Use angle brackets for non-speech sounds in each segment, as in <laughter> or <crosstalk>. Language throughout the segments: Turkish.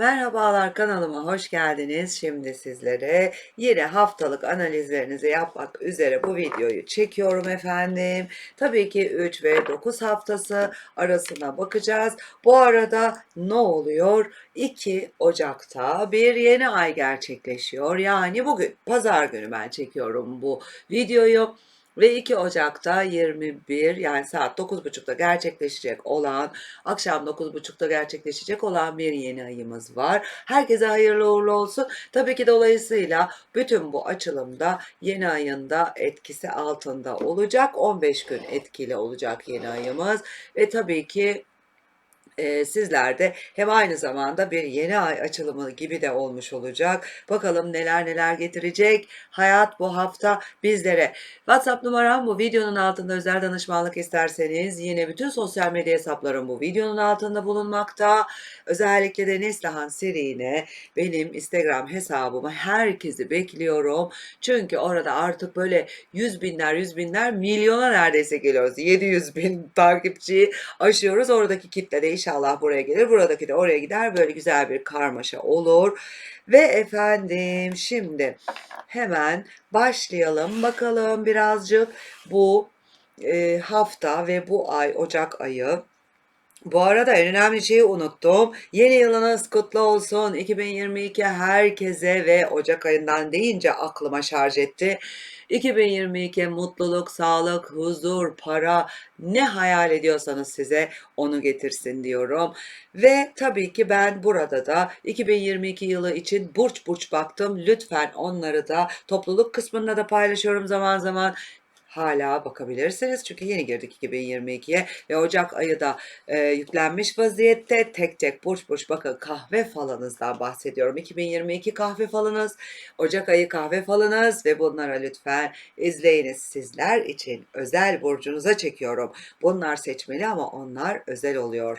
Merhabalar kanalıma hoş geldiniz. Şimdi sizlere yine haftalık analizlerinizi yapmak üzere bu videoyu çekiyorum efendim. Tabii ki 3 ve 9 haftası arasına bakacağız. Bu arada ne oluyor? 2 Ocak'ta bir yeni ay gerçekleşiyor. Yani bugün pazar günü ben çekiyorum bu videoyu. Ve 2 Ocak'ta 21 yani saat 9.30'da gerçekleşecek olan, akşam 9.30'da gerçekleşecek olan bir yeni ayımız var. Herkese hayırlı uğurlu olsun. Tabii ki dolayısıyla bütün bu açılımda yeni ayında etkisi altında olacak. 15 gün etkili olacak yeni ayımız. Ve tabii ki e, sizler hem aynı zamanda bir yeni ay açılımı gibi de olmuş olacak. Bakalım neler neler getirecek hayat bu hafta bizlere. WhatsApp numaram bu videonun altında özel danışmanlık isterseniz yine bütün sosyal medya hesaplarım bu videonun altında bulunmakta. Özellikle de Neslihan Seri'ne benim Instagram hesabıma herkesi bekliyorum. Çünkü orada artık böyle yüz binler yüz binler milyona neredeyse geliyoruz. 700 bin takipçiyi aşıyoruz. Oradaki kitle de inşallah buraya gelir. Buradaki de oraya gider. Böyle güzel bir karmaşa olur. Ve efendim şimdi hemen başlayalım bakalım birazcık bu e, hafta ve bu ay Ocak ayı bu arada en önemli şeyi unuttum. Yeni yılınız kutlu olsun. 2022 herkese ve Ocak ayından deyince aklıma şarj etti. 2022 mutluluk, sağlık, huzur, para ne hayal ediyorsanız size onu getirsin diyorum. Ve tabii ki ben burada da 2022 yılı için burç burç baktım. Lütfen onları da topluluk kısmında da paylaşıyorum zaman zaman hala bakabilirsiniz. Çünkü yeni girdik 2022'ye ve Ocak ayı da e, yüklenmiş vaziyette. Tek tek burç burç bakın kahve falınızdan bahsediyorum. 2022 kahve falınız, Ocak ayı kahve falınız ve bunlara lütfen izleyiniz. Sizler için özel burcunuza çekiyorum. Bunlar seçmeli ama onlar özel oluyor.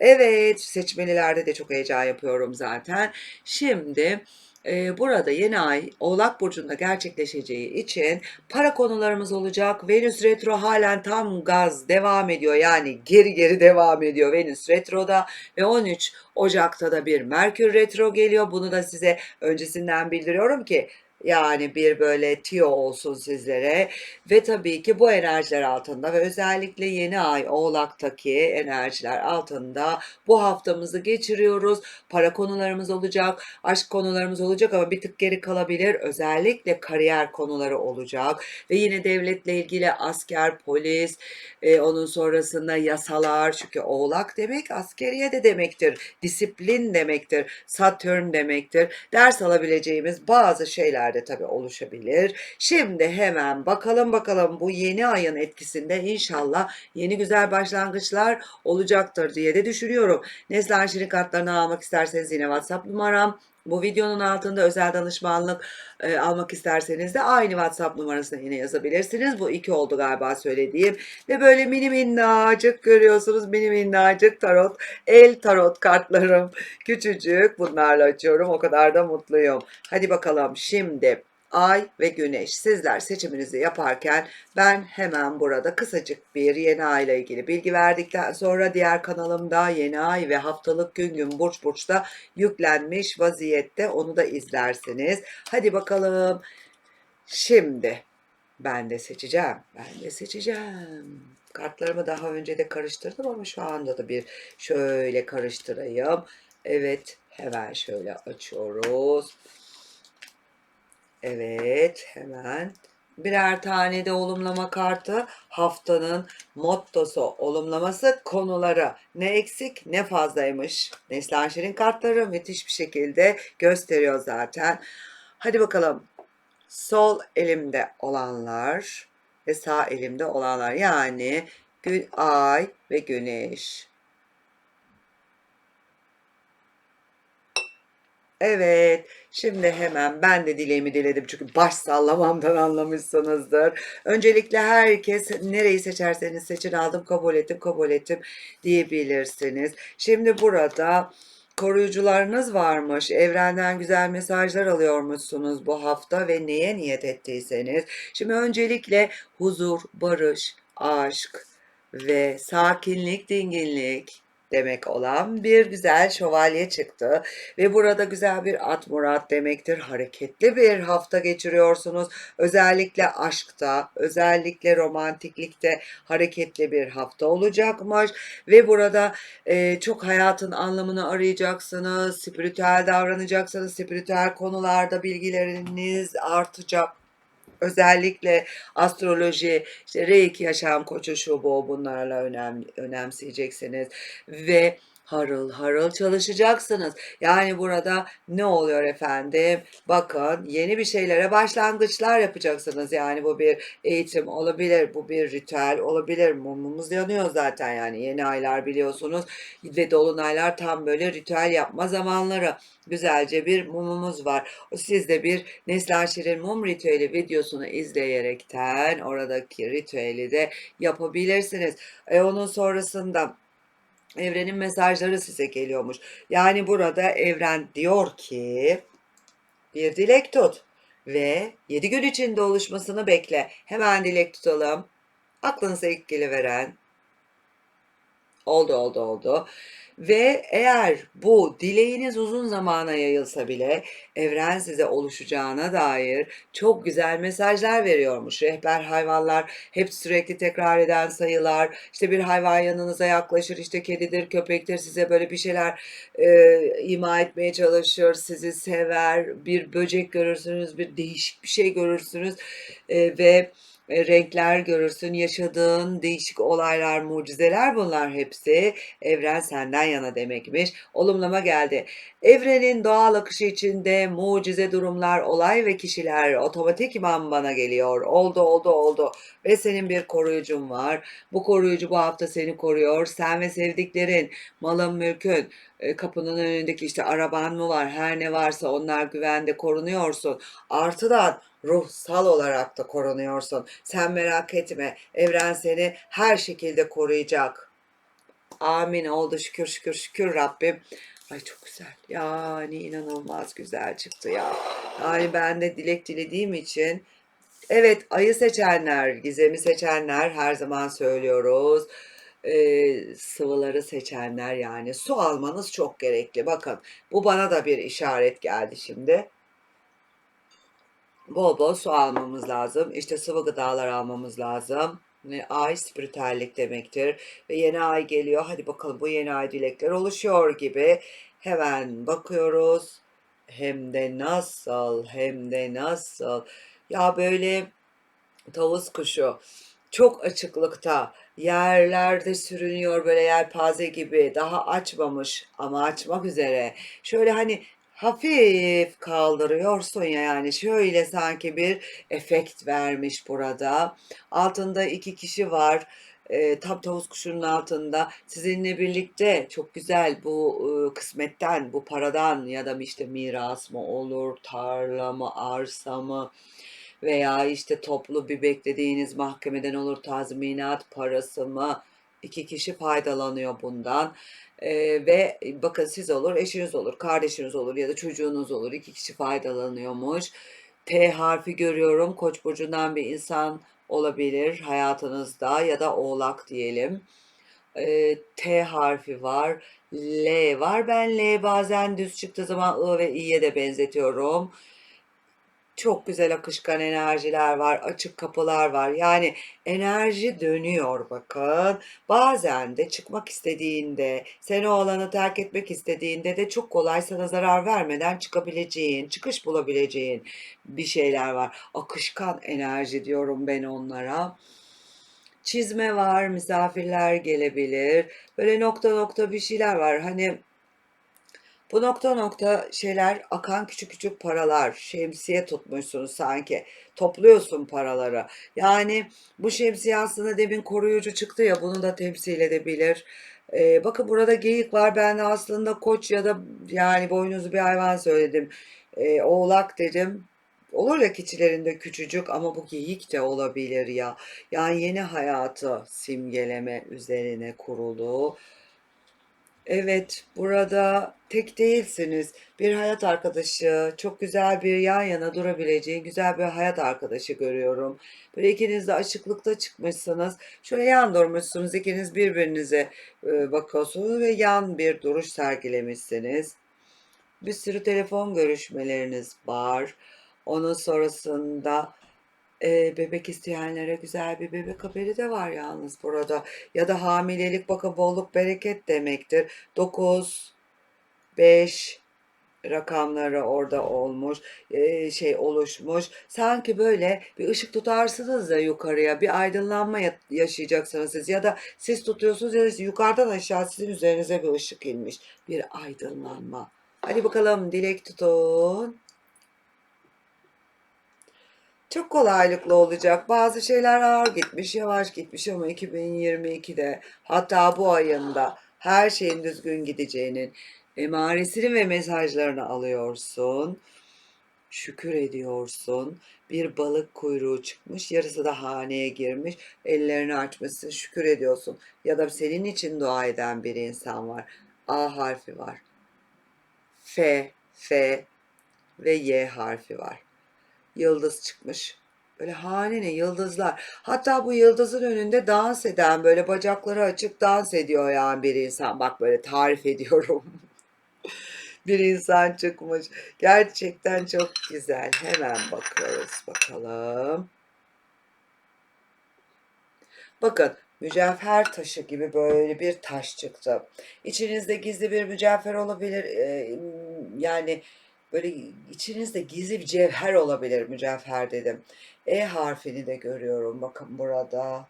Evet seçmelilerde de çok heyecan yapıyorum zaten. Şimdi e, burada yeni ay Oğlak Burcu'nda gerçekleşeceği için para konularımız olacak. Venüs Retro halen tam gaz devam ediyor. Yani geri geri devam ediyor Venüs Retro'da ve 13 Ocak'ta da bir Merkür Retro geliyor. Bunu da size öncesinden bildiriyorum ki yani bir böyle tiyo olsun sizlere ve tabii ki bu enerjiler altında ve özellikle yeni ay Oğlak'taki enerjiler altında bu haftamızı geçiriyoruz. Para konularımız olacak, aşk konularımız olacak ama bir tık geri kalabilir. Özellikle kariyer konuları olacak ve yine devletle ilgili asker, polis, e, onun sonrasında yasalar çünkü Oğlak demek askeriye de demektir, disiplin demektir, Satürn demektir. Ders alabileceğimiz bazı şeyler de tabii oluşabilir. Şimdi hemen bakalım bakalım bu yeni ayın etkisinde inşallah yeni güzel başlangıçlar olacaktır diye de düşünüyorum. Neslihan Şirin kartlarını almak isterseniz yine WhatsApp numaram bu videonun altında özel danışmanlık e, almak isterseniz de aynı WhatsApp numarasına yine yazabilirsiniz. Bu iki oldu galiba söylediğim. Ve böyle mini minnacık görüyorsunuz mini minnacık tarot, el tarot kartlarım. Küçücük bunlarla açıyorum. O kadar da mutluyum. Hadi bakalım şimdi ay ve güneş. Sizler seçiminizi yaparken ben hemen burada kısacık bir yeni ay ile ilgili bilgi verdikten sonra diğer kanalımda yeni ay ve haftalık gün gün burç burçta yüklenmiş vaziyette onu da izlersiniz. Hadi bakalım. Şimdi ben de seçeceğim. Ben de seçeceğim. Kartlarımı daha önce de karıştırdım ama şu anda da bir şöyle karıştırayım. Evet, hemen şöyle açıyoruz. Evet, hemen birer tane de olumlama kartı. Haftanın mottosu, olumlaması, konuları. Ne eksik ne fazlaymış. Neslihan Şirin kartları müthiş bir şekilde gösteriyor zaten. Hadi bakalım. Sol elimde olanlar ve sağ elimde olanlar. Yani gün, ay ve güneş. Evet, şimdi hemen ben de dileğimi diledim çünkü baş sallamamdan anlamışsınızdır. Öncelikle herkes nereyi seçerseniz seçin aldım, kabul ettim, kabul ettim diyebilirsiniz. Şimdi burada koruyucularınız varmış. Evrenden güzel mesajlar alıyormuşsunuz bu hafta ve neye niyet ettiyseniz. Şimdi öncelikle huzur, barış, aşk ve sakinlik, dinginlik demek olan bir güzel şövalye çıktı ve burada güzel bir at murat demektir. Hareketli bir hafta geçiriyorsunuz. Özellikle aşkta, özellikle romantiklikte hareketli bir hafta olacakmış ve burada e, çok hayatın anlamını arayacaksınız, spiritüel davranacaksınız, spiritüel konularda bilgileriniz artacak. Özellikle astroloji, işte reiki, yaşam koçu, şu bu bunlarla önem, önemseyeceksiniz. Ve harıl harıl çalışacaksınız. Yani burada ne oluyor efendim? Bakın yeni bir şeylere başlangıçlar yapacaksınız. Yani bu bir eğitim olabilir, bu bir ritüel olabilir. Mumumuz yanıyor zaten yani yeni aylar biliyorsunuz ve dolunaylar tam böyle ritüel yapma zamanları. Güzelce bir mumumuz var. Siz de bir Neslihan Şirin mum ritüeli videosunu izleyerekten oradaki ritüeli de yapabilirsiniz. E onun sonrasında evrenin mesajları size geliyormuş. Yani burada evren diyor ki bir dilek tut ve 7 gün içinde oluşmasını bekle. Hemen dilek tutalım. Aklınıza ilk geliveren oldu oldu oldu. Ve eğer bu dileğiniz uzun zamana yayılsa bile evren size oluşacağına dair çok güzel mesajlar veriyormuş. Rehber hayvanlar hep sürekli tekrar eden sayılar. İşte bir hayvan yanınıza yaklaşır işte kedidir köpektir size böyle bir şeyler e, ima etmeye çalışır. Sizi sever bir böcek görürsünüz bir değişik bir şey görürsünüz e, ve e, renkler görürsün, yaşadığın değişik olaylar, mucizeler bunlar hepsi evren senden yana demekmiş. Olumlama geldi. Evrenin doğal akışı içinde mucize durumlar, olay ve kişiler otomatikman bana geliyor. Oldu, oldu, oldu. Ve senin bir koruyucun var. Bu koruyucu bu hafta seni koruyor. Sen ve sevdiklerin, malın, mülkün, kapının önündeki işte araban mı var, her ne varsa onlar güvende korunuyorsun. Artıdan ruhsal olarak da korunuyorsun. Sen merak etme. Evren seni her şekilde koruyacak. Amin oldu şükür şükür şükür Rabbim. Ay çok güzel. Yani inanılmaz güzel çıktı ya. Yani ben de dilek dilediğim için evet ayı seçenler, gizemi seçenler her zaman söylüyoruz. Ee, sıvıları seçenler yani su almanız çok gerekli. Bakın bu bana da bir işaret geldi şimdi bol bol su almamız lazım. İşte sıvı gıdalar almamız lazım. Ve ay spiritüellik demektir. Ve yeni ay geliyor. Hadi bakalım bu yeni ay dilekler oluşuyor gibi. Hemen bakıyoruz. Hem de nasıl, hem de nasıl. Ya böyle tavus kuşu çok açıklıkta yerlerde sürünüyor böyle yelpaze gibi daha açmamış ama açmak üzere. Şöyle hani hafif kaldırıyorsun ya yani şöyle sanki bir efekt vermiş burada. Altında iki kişi var. E, tam tavus kuşunun altında sizinle birlikte çok güzel bu e, kısmetten, bu paradan ya da işte miras mı olur, tarla mı, arsa mı veya işte toplu bir beklediğiniz mahkemeden olur tazminat parası mı? İki kişi faydalanıyor bundan. Ee, ve bakın siz olur, eşiniz olur, kardeşiniz olur ya da çocuğunuz olur. İki kişi faydalanıyormuş. T harfi görüyorum. Koç burcundan bir insan olabilir hayatınızda ya da oğlak diyelim. Ee, T harfi var. L var. Ben L bazen düz çıktığı zaman I ve İ'ye de benzetiyorum. Çok güzel akışkan enerjiler var, açık kapılar var. Yani enerji dönüyor bakın. Bazen de çıkmak istediğinde, seni o alanı terk etmek istediğinde de çok kolay sana zarar vermeden çıkabileceğin, çıkış bulabileceğin bir şeyler var. Akışkan enerji diyorum ben onlara. Çizme var, misafirler gelebilir. Böyle nokta nokta bir şeyler var. Hani bu nokta nokta şeyler akan küçük küçük paralar. Şemsiye tutmuşsunuz sanki. Topluyorsun paraları. Yani bu şemsiye aslında demin koruyucu çıktı ya bunu da temsil edebilir. Ee, bakın burada geyik var. Ben aslında koç ya da yani boynuzlu bir hayvan söyledim. Ee, oğlak dedim. Olur ya keçilerinde küçücük ama bu geyik de olabilir ya. Yani yeni hayatı simgeleme üzerine kurulu Evet, burada tek değilsiniz. Bir hayat arkadaşı, çok güzel bir yan yana durabileceği güzel bir hayat arkadaşı görüyorum. Böyle ikiniz de açıklıkta çıkmışsınız. Şöyle yan durmuşsunuz. ikiniz birbirinize e, bakıyorsunuz ve yan bir duruş sergilemişsiniz. Bir sürü telefon görüşmeleriniz var. Onun sonrasında e, bebek isteyenlere güzel bir bebek haberi de var yalnız burada. Ya da hamilelik bakın bolluk bereket demektir. 9, 5 rakamları orada olmuş, şey oluşmuş. Sanki böyle bir ışık tutarsınız da yukarıya bir aydınlanma ya- yaşayacaksınız siz. Ya da siz tutuyorsunuz ya da yukarıdan aşağı sizin üzerinize bir ışık inmiş. Bir aydınlanma. Hadi bakalım dilek tutun. Çok kolaylıkla olacak. Bazı şeyler ağır gitmiş, yavaş gitmiş ama 2022'de hatta bu ayında her şeyin düzgün gideceğinin emaresini ve mesajlarını alıyorsun. Şükür ediyorsun. Bir balık kuyruğu çıkmış, yarısı da haneye girmiş. Ellerini açmışsın, şükür ediyorsun. Ya da senin için dua eden bir insan var. A harfi var. F, F ve Y harfi var yıldız çıkmış. Böyle hanene yıldızlar. Hatta bu yıldızın önünde dans eden böyle bacakları açık dans ediyor yani bir insan. Bak böyle tarif ediyorum. <laughs> bir insan çıkmış. Gerçekten çok güzel. Hemen bakıyoruz bakalım. Bakın mücevher taşı gibi böyle bir taş çıktı. İçinizde gizli bir mücevher olabilir. Ee, yani böyle içinizde gizli bir cevher olabilir mücevher dedim. E harfini de görüyorum. Bakın burada.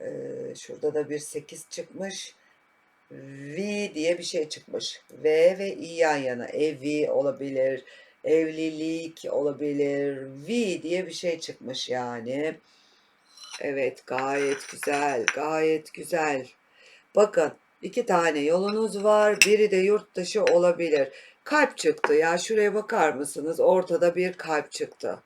Ee, şurada da bir 8 çıkmış. V diye bir şey çıkmış. V ve I yan yana. Evi olabilir. Evlilik olabilir. V diye bir şey çıkmış yani. Evet gayet güzel. Gayet güzel. Bakın iki tane yolunuz var. Biri de yurt dışı olabilir. Kalp çıktı ya şuraya bakar mısınız? Ortada bir kalp çıktı.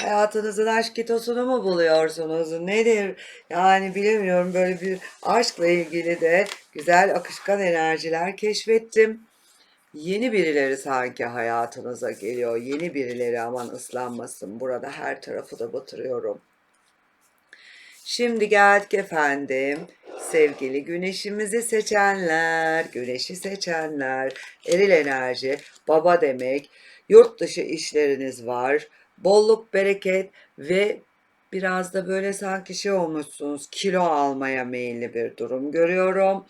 Hayatınızın aşk kitosunu mu buluyorsunuz? Nedir? Yani bilemiyorum böyle bir aşkla ilgili de güzel akışkan enerjiler keşfettim. Yeni birileri sanki hayatınıza geliyor. Yeni birileri aman ıslanmasın. Burada her tarafı da batırıyorum. Şimdi geldik efendim. Sevgili güneşimizi seçenler, güneşi seçenler, eril enerji, baba demek, yurt dışı işleriniz var, bolluk, bereket ve biraz da böyle sanki şey olmuşsunuz, kilo almaya meyilli bir durum görüyorum.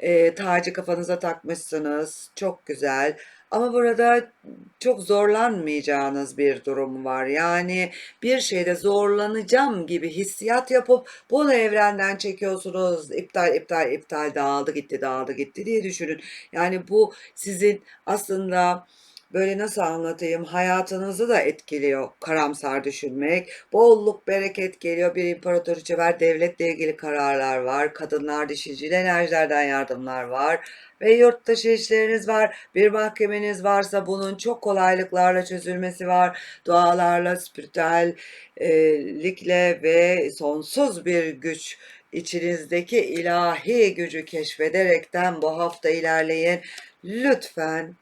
E, tacı kafanıza takmışsınız, çok güzel. Ama burada çok zorlanmayacağınız bir durum var. Yani bir şeyde zorlanacağım gibi hissiyat yapıp bunu evrenden çekiyorsunuz. İptal, iptal, iptal, dağıldı gitti, dağıldı gitti diye düşünün. Yani bu sizin aslında böyle nasıl anlatayım hayatınızı da etkiliyor karamsar düşünmek. Bolluk bereket geliyor bir imparatoriçe var devletle ilgili kararlar var. Kadınlar dişicil enerjilerden yardımlar var. Ve yurt dışı işleriniz var. Bir mahkemeniz varsa bunun çok kolaylıklarla çözülmesi var. Dualarla, spiritüellikle ve sonsuz bir güç içinizdeki ilahi gücü keşfederekten bu hafta ilerleyin. Lütfen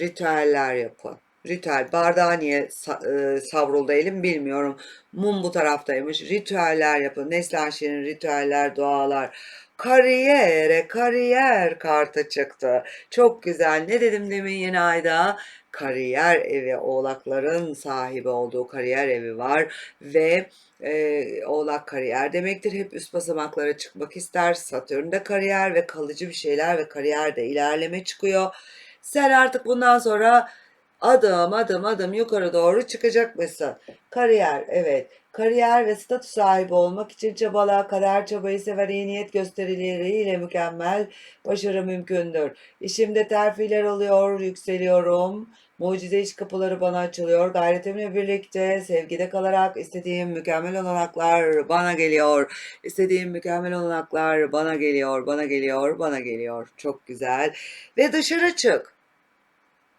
ritüeller yapın. Ritüel. Bardağı niye e, savruldu elim bilmiyorum. Mum bu taraftaymış. Ritüeller yapın. Neslihan ritüeller, dualar. Kariyere, kariyer kartı çıktı. Çok güzel. Ne dedim demin yeni ayda? Kariyer evi, oğlakların sahibi olduğu kariyer evi var ve e, oğlak kariyer demektir. Hep üst basamaklara çıkmak ister. Satürn'de kariyer ve kalıcı bir şeyler ve kariyerde ilerleme çıkıyor. Sen artık bundan sonra adım adım adım yukarı doğru çıkacakmışsın. Kariyer, evet. Kariyer ve statü sahibi olmak için çabala, kader çabayı sever, iyi niyet gösterileriyle mükemmel başarı mümkündür. İşimde terfiler oluyor, yükseliyorum. Mucize iş kapıları bana açılıyor. Gayretimle birlikte sevgide kalarak istediğim mükemmel olanaklar bana geliyor. İstediğim mükemmel olanaklar bana geliyor, bana geliyor, bana geliyor. Çok güzel. Ve dışarı çık.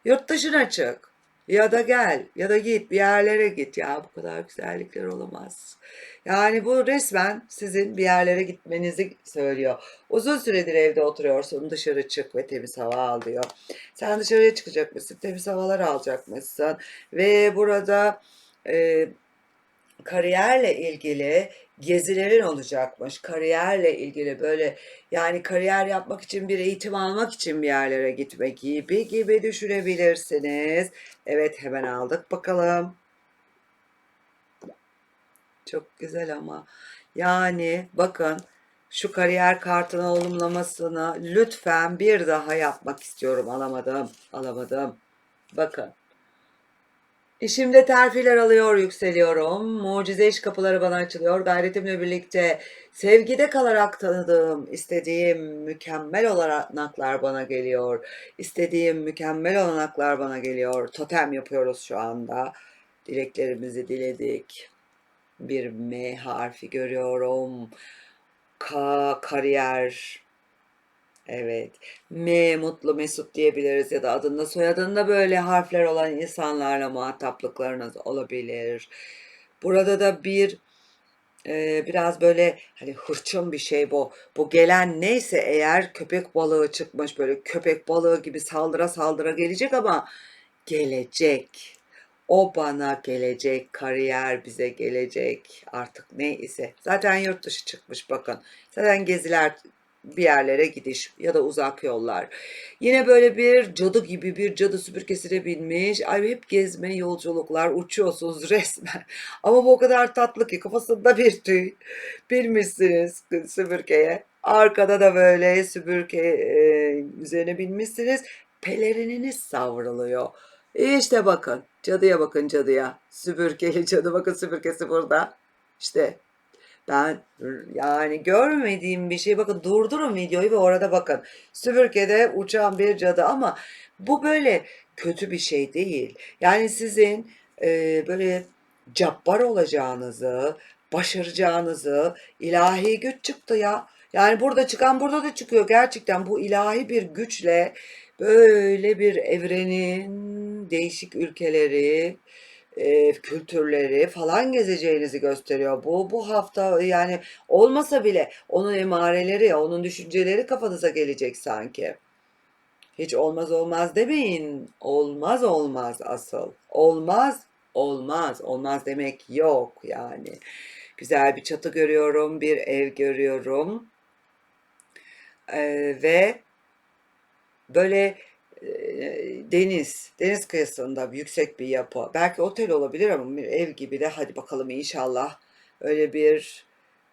Yurt dışına çık. Ya da gel ya da git bir yerlere git ya bu kadar güzellikler olamaz. Yani bu resmen sizin bir yerlere gitmenizi söylüyor. Uzun süredir evde oturuyorsun dışarı çık ve temiz hava al diyor. Sen dışarıya çıkacakmışsın temiz havalar alacakmışsın ve burada e, kariyerle ilgili gezilerin olacakmış. Kariyerle ilgili böyle yani kariyer yapmak için bir eğitim almak için bir yerlere gitmek gibi gibi düşünebilirsiniz. Evet hemen aldık bakalım. Çok güzel ama. Yani bakın şu kariyer kartının olumlamasını lütfen bir daha yapmak istiyorum. Alamadım. Alamadım. Bakın. İşimde terfiler alıyor, yükseliyorum. Mucize iş kapıları bana açılıyor. Gayretimle birlikte sevgide kalarak tanıdığım, istediğim mükemmel olanaklar bana geliyor. İstediğim mükemmel olanaklar bana geliyor. Totem yapıyoruz şu anda. Dileklerimizi diledik. Bir M harfi görüyorum. K kariyer. Evet. M mutlu mesut diyebiliriz ya da adında soyadında böyle harfler olan insanlarla muhataplıklarınız olabilir. Burada da bir e, biraz böyle hani hırçın bir şey bu. Bu gelen neyse eğer köpek balığı çıkmış böyle köpek balığı gibi saldıra saldıra gelecek ama gelecek. O bana gelecek, kariyer bize gelecek artık neyse. Zaten yurt dışı çıkmış bakın. Zaten geziler bir yerlere gidiş ya da uzak yollar. Yine böyle bir cadı gibi bir cadı süpürgesine binmiş. Ay hep gezme yolculuklar uçuyorsunuz <laughs> resmen. Ama bu o kadar tatlı ki kafasında bir tüy. Binmişsiniz süpürgeye. Arkada da böyle süpürge e, üzerine binmişsiniz. Pelerininiz savruluyor. İşte bakın cadıya bakın cadıya. Süpürgeli cadı bakın süpürgesi burada. İşte ben yani görmediğim bir şey bakın durdurun videoyu ve orada bakın. Süpürgede uçan bir cadı ama bu böyle kötü bir şey değil. Yani sizin e, böyle cabbar olacağınızı, başaracağınızı ilahi güç çıktı ya. Yani burada çıkan burada da çıkıyor. Gerçekten bu ilahi bir güçle böyle bir evrenin değişik ülkeleri, e, kültürleri falan gezeceğinizi gösteriyor. Bu bu hafta yani olmasa bile onun emareleri, onun düşünceleri kafanıza gelecek sanki. Hiç olmaz olmaz demeyin. Olmaz olmaz asıl. Olmaz olmaz. Olmaz demek yok yani. Güzel bir çatı görüyorum, bir ev görüyorum. Ee, ve böyle deniz, deniz kıyısında yüksek bir yapı. Belki otel olabilir ama bir ev gibi de hadi bakalım inşallah öyle bir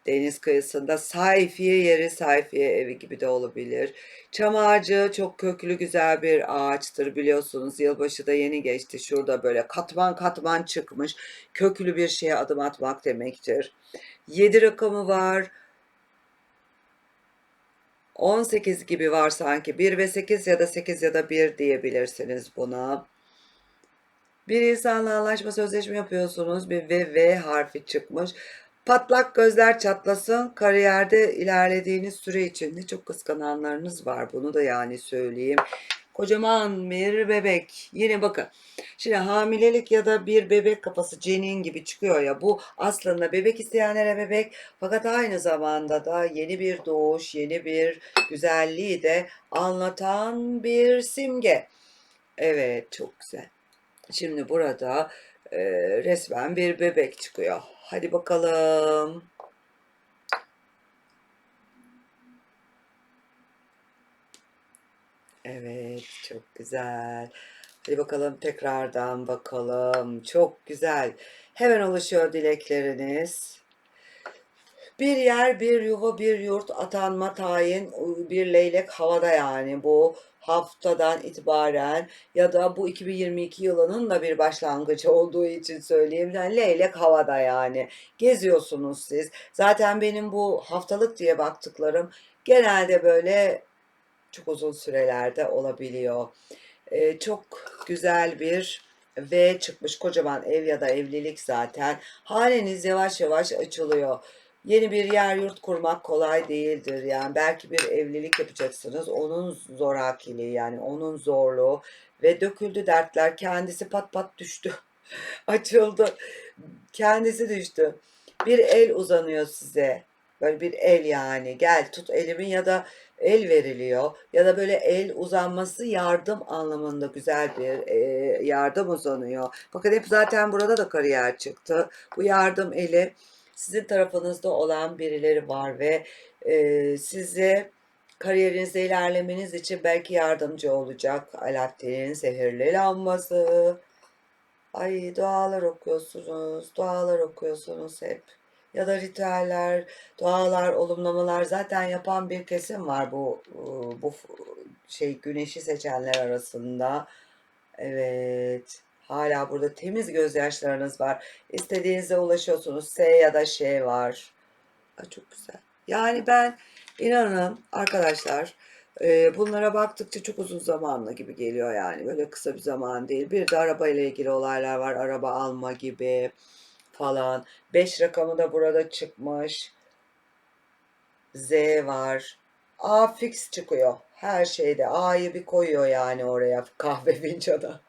deniz kıyısında sayfiye yeri sayfiye evi gibi de olabilir. Çam ağacı çok köklü güzel bir ağaçtır biliyorsunuz. Yılbaşı da yeni geçti. Şurada böyle katman katman çıkmış. Köklü bir şeye adım atmak demektir. 7 rakamı var. 18 gibi var sanki. 1 ve 8 ya da 8 ya da 1 diyebilirsiniz buna. Bir insanla anlaşma sözleşme yapıyorsunuz. Bir V, V harfi çıkmış. Patlak gözler çatlasın. Kariyerde ilerlediğiniz süre içinde çok kıskananlarınız var. Bunu da yani söyleyeyim. Kocaman bir bebek. Yine bakın. Şimdi hamilelik ya da bir bebek kafası cenin gibi çıkıyor ya. Bu aslında bebek isteyenlere bebek. Fakat aynı zamanda da yeni bir doğuş, yeni bir güzelliği de anlatan bir simge. Evet çok güzel. Şimdi burada e, resmen bir bebek çıkıyor. Hadi bakalım. Evet, çok güzel. Hadi bakalım tekrardan bakalım. Çok güzel. Hemen oluşuyor dilekleriniz. Bir yer, bir yuva, bir yurt, atanma, tayin, bir leylek havada yani bu haftadan itibaren ya da bu 2022 yılının da bir başlangıcı olduğu için söyleyeyim. Yani leylek havada yani. Geziyorsunuz siz. Zaten benim bu haftalık diye baktıklarım genelde böyle çok uzun sürelerde olabiliyor. Ee, çok güzel bir V çıkmış kocaman ev ya da evlilik zaten. Haneniz yavaş yavaş açılıyor. Yeni bir yer yurt kurmak kolay değildir. Yani belki bir evlilik yapacaksınız. Onun zorakiliği yani onun zorluğu ve döküldü dertler. Kendisi pat pat düştü. <laughs> Açıldı. Kendisi düştü. Bir el uzanıyor size. Böyle bir el yani. Gel tut elimi ya da el veriliyor. Ya da böyle el uzanması yardım anlamında güzel bir e, yardım uzanıyor. Bakın hep zaten burada da kariyer çıktı. Bu yardım eli sizin tarafınızda olan birileri var ve e, size kariyerinizde ilerlemeniz için belki yardımcı olacak. Alaaddin'in zehirli lambası. Ay dualar okuyorsunuz, dualar okuyorsunuz hep. Ya da ritüeller, dualar, olumlamalar zaten yapan bir kesim var bu bu şey güneşi seçenler arasında. Evet. Hala burada temiz gözyaşlarınız var. İstediğinize ulaşıyorsunuz. S ya da Ş var. Ay çok güzel. Yani ben inanın arkadaşlar bunlara baktıkça çok uzun zamanla gibi geliyor yani. Böyle kısa bir zaman değil. Bir de araba ile ilgili olaylar var. Araba alma gibi falan. 5 rakamı da burada çıkmış. Z var. A fix çıkıyor. Her şeyde A'yı bir koyuyor yani oraya kahve <laughs> fincanı.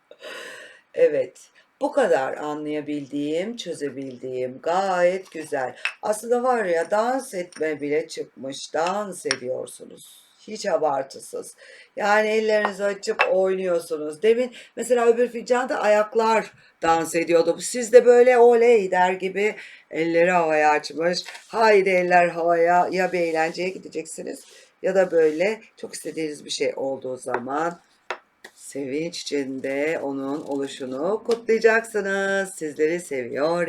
Evet. Bu kadar anlayabildiğim, çözebildiğim gayet güzel. Aslında var ya dans etme bile çıkmış. Dans ediyorsunuz. Hiç abartısız. Yani ellerinizi açıp oynuyorsunuz. Demin mesela öbür fincanda ayaklar dans ediyordu. Siz de böyle oley der gibi elleri havaya açmış. Haydi eller havaya ya bir eğlenceye gideceksiniz ya da böyle çok istediğiniz bir şey olduğu zaman sevinç içinde onun oluşunu kutlayacaksınız. Sizleri seviyor.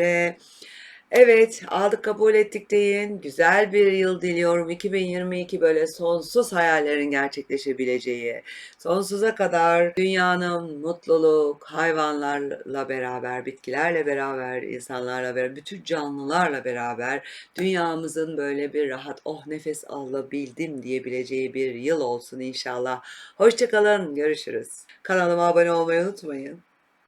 Evet aldık kabul ettik deyin. Güzel bir yıl diliyorum. 2022 böyle sonsuz hayallerin gerçekleşebileceği, sonsuza kadar dünyanın mutluluk, hayvanlarla beraber, bitkilerle beraber, insanlarla beraber, bütün canlılarla beraber dünyamızın böyle bir rahat, oh nefes alabildim diyebileceği bir yıl olsun inşallah. Hoşçakalın, görüşürüz. Kanalıma abone olmayı unutmayın.